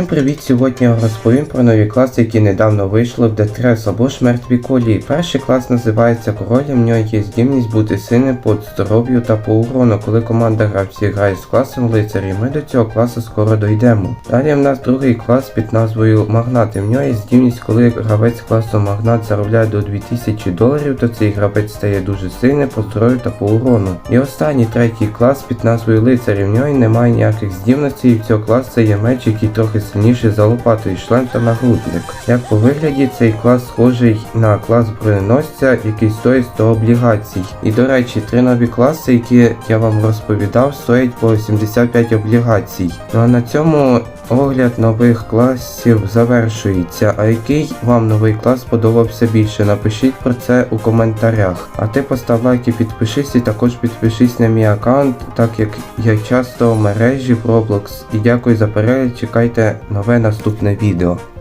Всім привіт! Сьогодні я розповім про нові класи, які недавно вийшли в Детрес або ж мертві колії. Перший клас називається Королем, в нього є здібність бути сильним по здоров'ю та по урону. Коли команда гравців грає з класом лицарі, ми до цього класу скоро дойдемо. Далі в нас другий клас під назвою Магнати. В нього є здібність, коли гравець класу Магнат заробляє до 2000 доларів, то цей гравець стає дуже сильним по здоров'ю та по урону. І останній третій клас під назвою Лицарі. В нього немає ніяких здібностей, і в цього класу є меч, який трохи сильніший за лопату і шлем та нагрудник. Як по вигляді цей клас схожий на клас броненосця, який стоїть 100 облігацій. І до речі, три нові класи, які я вам розповідав, стоять по 75 облігацій. Ну а на цьому огляд нових класів завершується. А який вам новий клас сподобався більше? Напишіть про це у коментарях. А ти постав лайк і підпишись, і також підпишись на мій аккаунт, так як я часто в мережі Roblox. І дякую за перегляд, чекайте нове наступне відео.